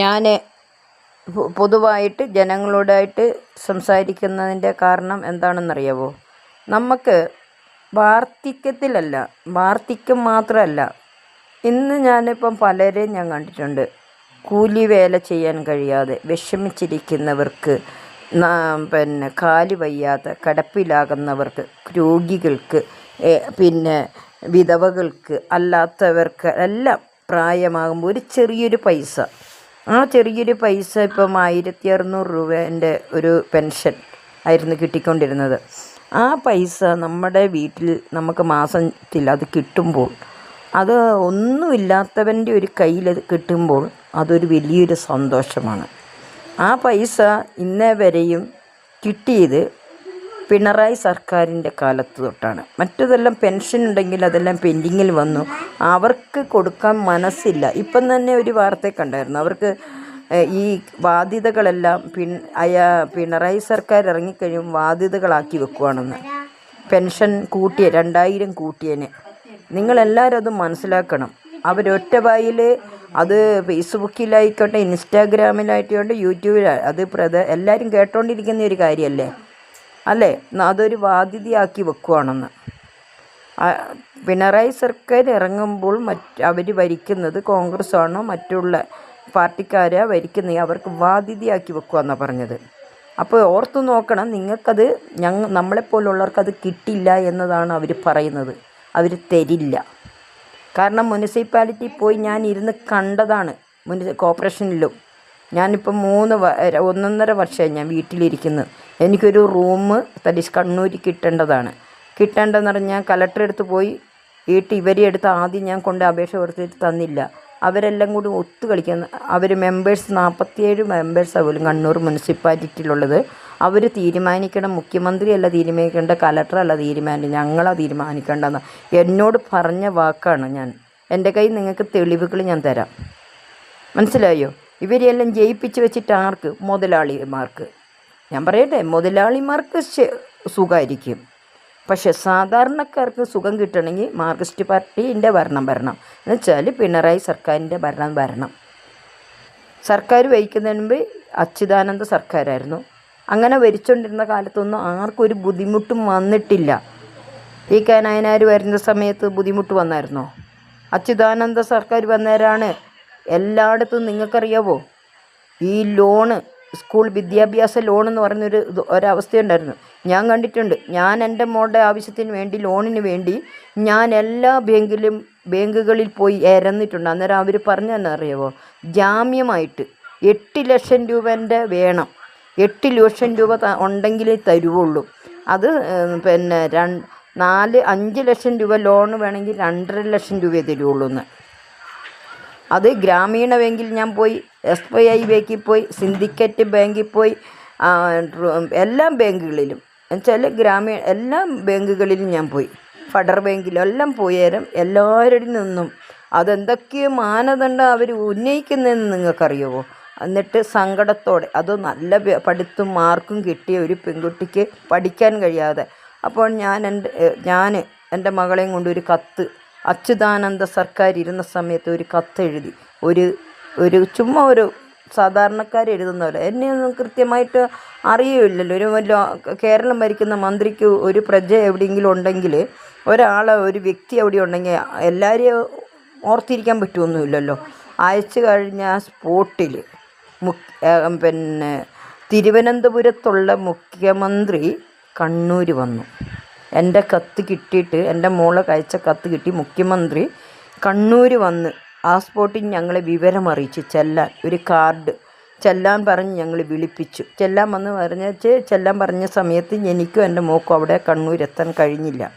ഞാൻ പൊതുവായിട്ട് ജനങ്ങളോടായിട്ട് സംസാരിക്കുന്നതിന്റെ കാരണം എന്താണെന്നറിയാവോ? നമുക്ക് വാർദ്ധക്യത്തിലല്ല വാർദ്ധക്യം മാത്രമല്ല ഇന്ന് ഞാനിപ്പം പലരെയും ഞാൻ കണ്ടിട്ടുണ്ട്. കൂലി വേല ചെയ്യാൻ കഴിയാതെ വിഷമിച്ചിരിക്കുന്നവർക്ക് പിന്നെ കാൽ വയ്യാതെ കിടപ്പിലാകുന്നവർക്ക് രോഗികൾക്ക് പിന്നെ വിധവകൾക്ക് അല്ലാത്തവർക്ക് എല്ലാം പ്രായമാകുമ്പോൾ ഒരു ചെറിയൊരു പൈസ. ആ ചെറിയൊരു പൈസ ഇപ്പം ആയിരത്തി അറുന്നൂറ് രൂപേന്റെ ഒരു പെൻഷൻ ആയിരുന്നു കിട്ടിക്കൊണ്ടിരുന്നത്. ആ പൈസ നമ്മുടെ വീട്ടിൽ നമുക്ക് മാസത്തിൽ അത് കിട്ടുമ്പോൾ അത് ഒന്നുമില്ലാത്തവന്റെ ഒരു കയ്യിൽ കിട്ടുമ്പോൾ അതൊരു വലിയൊരു സന്തോഷമാണ്. ആ പൈസ ഇന്നേ വരെയും കിട്ടിയത് പിണറായി സർക്കാരിന്റെ കാലത്ത് തൊട്ടാണ്. മറ്റതെല്ലാം പെൻഷൻ ഉണ്ടെങ്കിൽ അതെല്ലാം പെൻഡിങ്ങിൽ വന്നു. അവർക്ക് കൊടുക്കാൻ മനസ്സില്ല. ഇപ്പം തന്നെ ഒരു വാർത്ത കണ്ടായിരുന്നു. അവർക്ക് ഈ ബാധ്യതകളെല്ലാം പിൻ അയാ പിണറായി സർക്കാർ ഇറങ്ങിക്കഴിയും ബാധ്യതകളാക്കി വെക്കുവാണെന്ന്. പെൻഷൻ കൂട്ടിയ രണ്ടായിരം കൂട്ടിയനെ നിങ്ങളെല്ലാവരും അത് മനസ്സിലാക്കണം. അവരൊറ്റ വായിൽ അത് ഫേസ്ബുക്കിലായിക്കോട്ടെ ഇൻസ്റ്റാഗ്രാമിലായിക്കോട്ടെ യൂട്യൂബിലായി അത് പ്രധ എല്ലാവരും കേട്ടോണ്ടിരിക്കുന്ന ഒരു കാര്യമല്ലേ അല്ലേ? അതൊരു ബാധ്യതയാക്കി വെക്കുവാണെന്ന്. പിണറായി സർക്കാർ ഇറങ്ങുമ്പോൾ മറ്റ് അവർ ഭരിക്കുന്നത് കോൺഗ്രസ്സാണോ മറ്റുള്ള പാർട്ടിക്കാരാണ് ഭരിക്കുന്നത്? അവർക്ക് ബാധ്യതയാക്കി വെക്കുകയെന്നാണ് പറഞ്ഞത്. അപ്പോൾ ഓർത്തു നോക്കണം നിങ്ങൾക്കത് ഞങ്ങൾ നമ്മളെപ്പോലുള്ളവർക്കത് കിട്ടില്ല എന്നതാണ് അവർ പറയുന്നത്. അവർ തരില്ല. കാരണം മുനിസിപ്പാലിറ്റി പോയി ഞാൻ ഇരുന്ന് കണ്ടതാണ് മുനി കോർപ്പറേഷനിലും. ഞാനിപ്പം മൂന്ന് ഒന്നൊന്നര വർഷമായി ഞാൻ വീട്ടിലിരിക്കുന്നത് എനിക്കൊരു റൂം തലീഷ് കണ്ണൂർ കിട്ടേണ്ടതാണ്. കിട്ടേണ്ടതെന്ന് പറഞ്ഞാൽ കലക്ടറെ അടുത്ത് പോയി വീട്ടിൽ ഇവരെ അടുത്ത് ആദ്യം ഞാൻ കൊണ്ട് അപേക്ഷ കൊടുത്തിട്ട് തന്നില്ല. അവരെല്ലാം കൂടി ഒത്തു കളിക്കുന്ന. അവർ മെമ്പേഴ്സ് നാൽപ്പത്തിയേഴ് മെമ്പേഴ്സ് ആവുമല്ലോ കണ്ണൂർ മുനിസിപ്പാലിറ്റിയിലുള്ളത്. അവർ തീരുമാനിക്കണം. മുഖ്യമന്ത്രിയല്ല തീരുമാനിക്കേണ്ട കലക്ടറല്ല തീരുമാനിക്കണം ഞങ്ങളാ തീരുമാനിക്കേണ്ടതെന്ന്. എന്നോട് പറഞ്ഞ വാക്കാണ് ഞാൻ. എന്റെ കയ്യിൽ നിങ്ങൾക്ക് തെളിവുകൾ ഞാൻ തരാം. മനസ്സിലായോ? ഇവരെയെല്ലാം ജയിപ്പിച്ച് വെച്ചിട്ട് ആർക്ക്? മുതലാളിമാർക്ക്. ഞാൻ പറയട്ടെ മുതലാളിമാർക്ക് സുഖമായിരിക്കും പക്ഷെ സാധാരണക്കാർക്ക് സുഖം കിട്ടണമെങ്കിൽ മാർക്സിസ്റ്റ് പാർട്ടീന്റെ ഭരണം വരണം. എന്ന് വെച്ചാൽ പിണറായി സർക്കാരിന്റെ ഭരണം വരണം. സർക്കാർ വഹിക്കുന്നതിന് മുമ്പ് അച്യുതാനന്ദ സർക്കാരായിരുന്നു. അങ്ങനെ വരിച്ചോണ്ടിരുന്ന കാലത്തൊന്നും ആർക്കും ഒരു ബുദ്ധിമുട്ടും വന്നിട്ടില്ല. ഈ കനായനാർ വരുന്ന സമയത്ത് ബുദ്ധിമുട്ട് വന്നായിരുന്നോ? അച്യുതാനന്ദ സർക്കാർ വന്നവരാണ് എല്ലായിടത്തും നിങ്ങൾക്കറിയാവോ? ഈ ലോണ് സ്കൂൾ വിദ്യാഭ്യാസ ലോൺ എന്ന് പറഞ്ഞൊരു ഒരവസ്ഥയുണ്ടായിരുന്നു. ഞാൻ കണ്ടിട്ടുണ്ട്. ഞാൻ എന്റെ മോളുടെ ആവശ്യത്തിന് വേണ്ടി ലോണിന് വേണ്ടി ഞാൻ എല്ലാ ബാങ്കിലും ബാങ്കുകളിൽ പോയി ഇരന്നിട്ടുണ്ട് അന്നേരം അവർ പറഞ്ഞു തന്നെ അറിയാവോ? ജാമ്യമായിട്ട് എട്ട് ലക്ഷം രൂപേന്റെ വേണം. എട്ട് ലക്ഷം രൂപ ഉണ്ടെങ്കിലേ തരുവുള്ളൂ. അത് പിന്നെ രണ്ട് നാല് അഞ്ച് ലക്ഷം രൂപ ലോൺ വേണമെങ്കിൽ രണ്ടര ലക്ഷം രൂപയെ തരുവുള്ളൂ എന്ന് അത് ഗ്രാമീണ ബാങ്കിൽ ഞാൻ പോയി എസ് ബി ഐ ബാങ്കിൽ പോയി സിൻഡിക്കേറ്റ് ബാങ്കിൽ പോയി എല്ലാ ബാങ്കുകളിലും. എന്നുവെച്ചാൽ ഗ്രാമീണ എല്ലാ ബാങ്കുകളിലും ഞാൻ പോയി. ഫെഡറൽ ബാങ്കിലും എല്ലാം പോയേരം എല്ലാവരിൽ നിന്നും. അതെന്തൊക്കെയോ മാനദണ്ഡം അവർ ഉന്നയിക്കുന്നതെന്ന് നിങ്ങൾക്കറിയുമോ എന്നിട്ട് സങ്കടത്തോടെ അത് നല്ല പഠിത്തും മാർക്കും കിട്ടിയ ഒരു പെൺകുട്ടിക്ക് പഠിക്കാൻ കഴിയാതെ. അപ്പോൾ ഞാൻ എന്റെ ഞാൻ എന്റെ മകളെയും കൊണ്ട് ഒരു കത്ത് അച്യുതാനന്ദ സർക്കാർ ഇരുന്ന സമയത്ത് ഒരു കത്തെഴുതി ഒരു ഒരു ചുമ്മാ ഒരു സാധാരണക്കാർ എഴുതുന്ന പോലെ. എന്നെ ഒന്നും കൃത്യമായിട്ട് അറിയില്ലല്ലോ ഒരു വല്ല കേരളം ഭരിക്കുന്ന മന്ത്രിക്ക് ഒരു പ്രജ എവിടെയെങ്കിലും ഉണ്ടെങ്കിൽ ഒരാൾ ഒരു വ്യക്തി എവിടെ ഉണ്ടെങ്കിൽ എല്ലാവരെയും ഓർത്തിരിക്കാൻ പറ്റുമൊന്നുമില്ലല്ലോ. അയച്ചു കഴിഞ്ഞ സ്പോട്ടിൽ പിന്നെ തിരുവനന്തപുരത്തുള്ള മുഖ്യമന്ത്രി കണ്ണൂർ വന്നു. എന്റെ കത്ത് കിട്ടിയിട്ട് എന്റെ മോളെ കഴിച്ച കത്ത് കിട്ടി. മുഖ്യമന്ത്രി കണ്ണൂർ വന്ന് ആ സ്പോട്ടിൽ ഞങ്ങളെ വിവരം അറിയിച്ചു. ചെല്ലാൻ ഒരു കാർഡ്. ചെല്ലാൻ പറഞ്ഞ് ഞങ്ങൾ വിളിപ്പിച്ചു. ചെല്ലാൻ വന്ന് പറഞ്ഞ് ചെല്ലാൻ പറഞ്ഞ സമയത്ത് എനിക്കും എന്റെ മോക്കും അവിടെ കണ്ണൂരെത്താൻ കഴിഞ്ഞില്ല.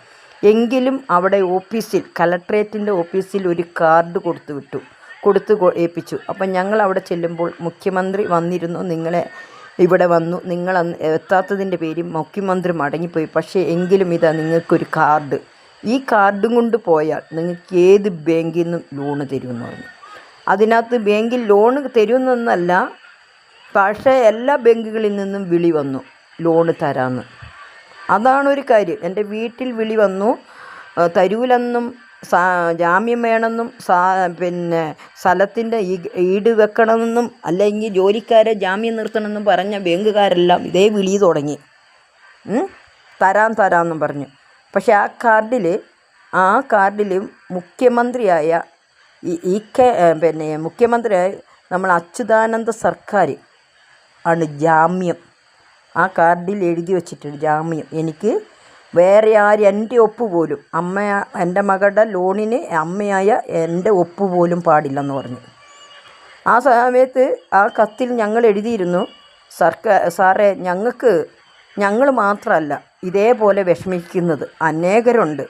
എങ്കിലും അവിടെ ഓഫീസിൽ കലക്ട്രേറ്റിന്റെ ഓഫീസിൽ ഒരു കാർഡ് കൊടുത്തു വിട്ടു. കൊടുത്ത് ഏൽപ്പിച്ചു. അപ്പം ഞങ്ങൾ അവിടെ ചെല്ലുമ്പോൾ മുഖ്യമന്ത്രി വന്നിരുന്നു. നിങ്ങളെ ഇവിടെ വന്നു. നിങ്ങൾ എത്താത്തതിന്റെ പേരിൽ മുഖ്യമന്ത്രി മടങ്ങിപ്പോയി പക്ഷേ എങ്കിലും ഇതാ നിങ്ങൾക്കൊരു കാർഡ്. ഈ കാർഡും കൊണ്ട് പോയാൽ നിങ്ങൾക്ക് ഏത് ബാങ്കിൽ നിന്നും ലോണ് തരുമെന്ന് പറഞ്ഞു. അതിനകത്ത് ബാങ്കിൽ ലോണ് തരുമെന്നല്ല പക്ഷേ എല്ലാ ബാങ്കുകളിൽ നിന്നും വിളി വന്നു ലോണ് തരാമെന്ന്. അതാണ് ഒരു കാര്യം. എന്റെ വീട്ടിൽ വിളി വന്നു തരൂലെന്നും ജാമ്യം വേണമെന്നും പിന്നെ സ്ഥലത്തിന്റെ ഈട് വെക്കണമെന്നും അല്ലെങ്കിൽ ജോലിക്കാരെ ജാമ്യം നിർത്തണമെന്നും പറഞ്ഞ ബാങ്കുകാരെല്ലാം ഇതേ വിളി തുടങ്ങി? തരാം തരാമെന്നും പറഞ്ഞു. പക്ഷെ ആ കാർഡിൽ ആ കാർഡിൽ മുഖ്യമന്ത്രിയായ ഇ കെ പിന്നെ മുഖ്യമന്ത്രിയായ നമ്മൾ അച്യുതാനന്ദ സർക്കാർ ആണ് ജാമ്യം. ആ കാർഡിൽ എഴുതി വച്ചിട്ടുണ്ട് ജാമ്യം. എനിക്ക് വേറെ ആരും എന്റെ ഒപ്പ് പോലും. അമ്മ എന്റെ മകളുടെ ലോണിന് അമ്മയായ എന്റെ ഒപ്പ് പോലും പാടില്ലെന്ന് പറഞ്ഞു. ആ സമയത്ത് ആ കത്തിൽ ഞങ്ങൾ എഴുതിയിരുന്നു സർക്കാർ സാറേ ഞങ്ങൾക്ക് ഞങ്ങൾ മാത്രമല്ല ഇതേപോലെ വിഷമിക്കുന്നത് അനേകരുണ്ട്.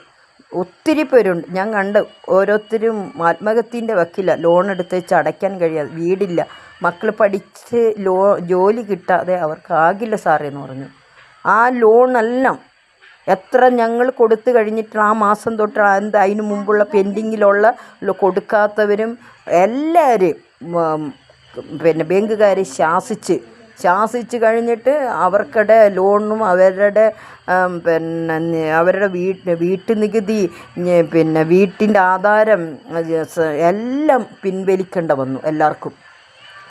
ഒത്തിരി പേരുണ്ട്. ഞാൻ കണ്ട് ഓരോരുത്തരും ആത്മഹത്യന്റെ വക്കില്ല ലോൺ എടുത്ത് വെച്ച് അടയ്ക്കാൻ കഴിയാതെ വീടില്ല. മക്കൾ പഠിച്ച് ലോ ജോലി കിട്ടാതെ അവർക്കാകില്ല സാറേ എന്ന് പറഞ്ഞു. ആ ലോണെല്ലാം എത്ര ഞങ്ങൾ കൊടുത്തു കഴിഞ്ഞിട്ടുള്ള ആ മാസം തൊട്ട് എന്ത് അതിന് മുമ്പുള്ള പെൻഡിങ്ങിലുള്ള കൊടുക്കാത്തവരും എല്ലാവരെയും പിന്നെ ബാങ്കുകാരെ ശാസിച്ച് ശാസിച്ച് കഴിഞ്ഞിട്ട് അവർക്കടെ ലോണും അവരുടെ പിന്നെ അവരുടെ വീട്ട് വീട്ടു നികുതി പിന്നെ വീട്ടിന്റെ ആധാരം എല്ലാം പിൻവലിക്കേണ്ട വന്നു എല്ലാവർക്കും.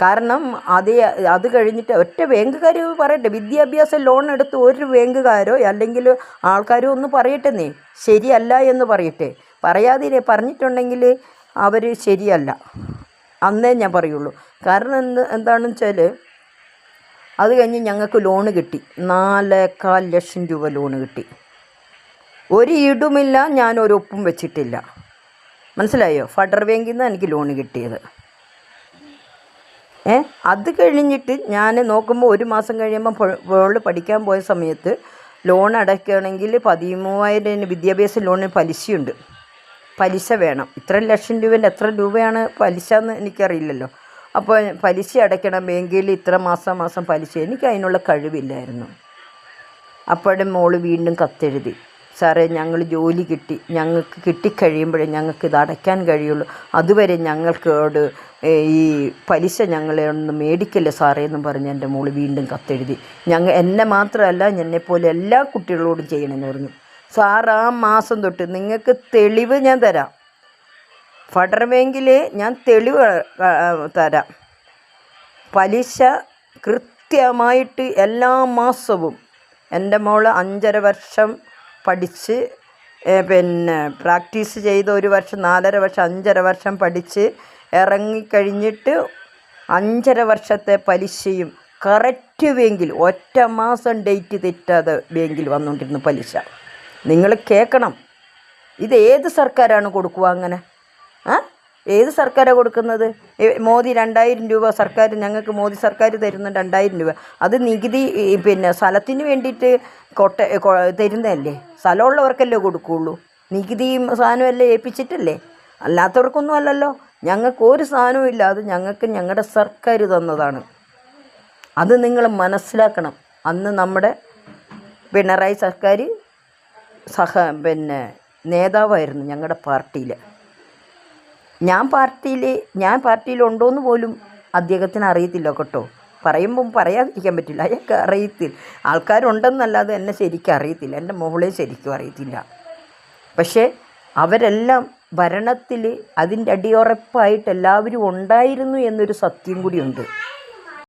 കാരണം അത് അത് കഴിഞ്ഞിട്ട് ഒറ്റ ബാങ്കുകാർ പറയട്ടെ വിദ്യാഭ്യാസ ലോൺ എടുത്ത് ഒരു ബാങ്കുകാരോ അല്ലെങ്കിൽ ആൾക്കാരോ ഒന്ന് പറയട്ടെന്നേ ശരിയല്ല എന്ന് പറയട്ടെ. പറയാതിരെ പറഞ്ഞിട്ടുണ്ടെങ്കിൽ അവർ ശരിയല്ല. അന്നേ ഞാൻ പറയുള്ളൂ. കാരണം എന്ത് എന്താണെന്ന് വെച്ചാൽ അത് കഴിഞ്ഞ് ഞങ്ങൾക്ക് ലോണ് കിട്ടി. നാലേക്കാൽ ലക്ഷം രൂപ ലോണ് കിട്ടി. ഒരു ഈടുമില്ല ഞാൻ ഒരു ഒപ്പും വെച്ചിട്ടില്ല. മനസ്സിലായോ? ഫെഡറൽ ബാങ്കിൽ നിന്ന് എനിക്ക് ലോണ് കിട്ടിയത്. ഏ? അത് കഴിഞ്ഞിട്ട് ഞാൻ നോക്കുമ്പോൾ ഒരു മാസം കഴിയുമ്പോൾ മോൾ പഠിക്കാൻ പോയ സമയത്ത് ലോൺ അടയ്ക്കുകയാണെങ്കിൽ പതിമൂവായിരം വിദ്യാഭ്യാസ ലോണിന് പലിശയുണ്ട്. പലിശ വേണം. ഇത്ര ലക്ഷം രൂപേന്റെ എത്ര രൂപയാണ് പലിശ എന്ന് എനിക്കറിയില്ലല്ലോ. അപ്പോൾ പലിശ അടയ്ക്കണം ബാങ്കിൽ ഇത്ര മാസം മാസം പലിശ. എനിക്ക് അതിനുള്ള കഴിവില്ലായിരുന്നു. അപ്പോഴും മോൾ വീണ്ടും കത്തെഴുതി. സാറേ ഞങ്ങൾ ജോലി കിട്ടി. ഞങ്ങൾക്ക് കിട്ടിക്കഴിയുമ്പോഴേ ഞങ്ങൾക്ക് ഇത് അടയ്ക്കാൻ കഴിയുള്ളൂ. അതുവരെ ഞങ്ങൾക്കോട് ഈ പലിശ ഞങ്ങളെ ഒന്ന് മേടിക്കല്ലേ സാറേ എന്നും പറഞ്ഞ് എന്റെ മോൾ വീണ്ടും കത്തെഴുതി. ഞങ്ങൾ എന്നെ മാത്രമല്ല എന്നെപ്പോലെ എല്ലാ കുട്ടികളോടും ചെയ്യണമെന്ന് പറഞ്ഞു. സാർ ആ മാസം തൊട്ട് നിങ്ങൾക്ക് തെളിവ് ഞാൻ തരാം. ഫെഡറൽ ബാങ്കിൽ ഞാൻ തെളിവ് തരാം. പലിശ കൃത്യമായിട്ട് എല്ലാ മാസവും എന്റെ മോൾ അഞ്ചര വർഷം പഠിച്ച് പിന്നെ പ്രാക്ടീസ് ചെയ്ത് ഒരു വർഷം നാലര വർഷം അഞ്ചര വർഷം പഠിച്ച് ഇറങ്ങിക്കഴിഞ്ഞിട്ട് അഞ്ചര വർഷത്തെ പലിശയും കറക്റ്റ് ബാങ്കിൽ ഒറ്റ മാസം ഡേറ്റ് തെറ്റാതെ ബാങ്കിൽ വന്നുകൊണ്ടിരുന്നു പലിശ. നിങ്ങൾ കേൾക്കണം. ഇത് ഏത് സർക്കാരാണ് കൊടുക്കുക അങ്ങനെ? ആ? ഏത് സർക്കാരാണ് കൊടുക്കുന്നത്? മോദി രണ്ടായിരം രൂപ സർക്കാർ ഞങ്ങൾക്ക് മോദി സർക്കാർ തരുന്ന രണ്ടായിരം രൂപ. അത് നികുതി പിന്നെ സ്ഥലത്തിന് വേണ്ടിയിട്ട് കൊട്ട തരുന്നതല്ലേ? സ്ഥലമുള്ളവർക്കല്ലേ കൊടുക്കുകയുള്ളൂ നികുതിയും സാധനവും എല്ലാം ഏൽപ്പിച്ചിട്ടല്ലേ? അല്ലാത്തവർക്കൊന്നും അല്ലല്ലോ. ഞങ്ങൾക്ക് ഒരു സാധനവും ഇല്ല അത് ഞങ്ങൾക്ക് ഞങ്ങളുടെ സർക്കാർ തന്നതാണ്. അത് നിങ്ങൾ മനസ്സിലാക്കണം. അന്ന് നമ്മുടെ പിണറായി സർക്കാർ സഹ പിന്നെ നേതാവായിരുന്നു ഞങ്ങളുടെ പാർട്ടിയിൽ ഞാൻ പാർട്ടിയിൽ ഞാൻ പാർട്ടിയിലുണ്ടോയെന്ന് പോലും അദ്ദേഹത്തിന് അറിയത്തില്ല കേട്ടോ. പറയുമ്പം പറയാതിരിക്കാൻ പറ്റില്ല. അയാൾക്ക് അറിയത്തില്ല. ആൾക്കാരുണ്ടെന്നല്ലാതെ എന്നെ ശരിക്കും അറിയത്തില്ല. എന്റെ മോളെ ശരിക്കും അറിയത്തില്ല. പക്ഷേ അവരെല്ലാം ഭരണത്തിൽ അതിന്റെ അടിയുറപ്പായിട്ട് എല്ലാവരും ഉണ്ടായിരുന്നു എന്നൊരു സത്യം കൂടിയുണ്ട്.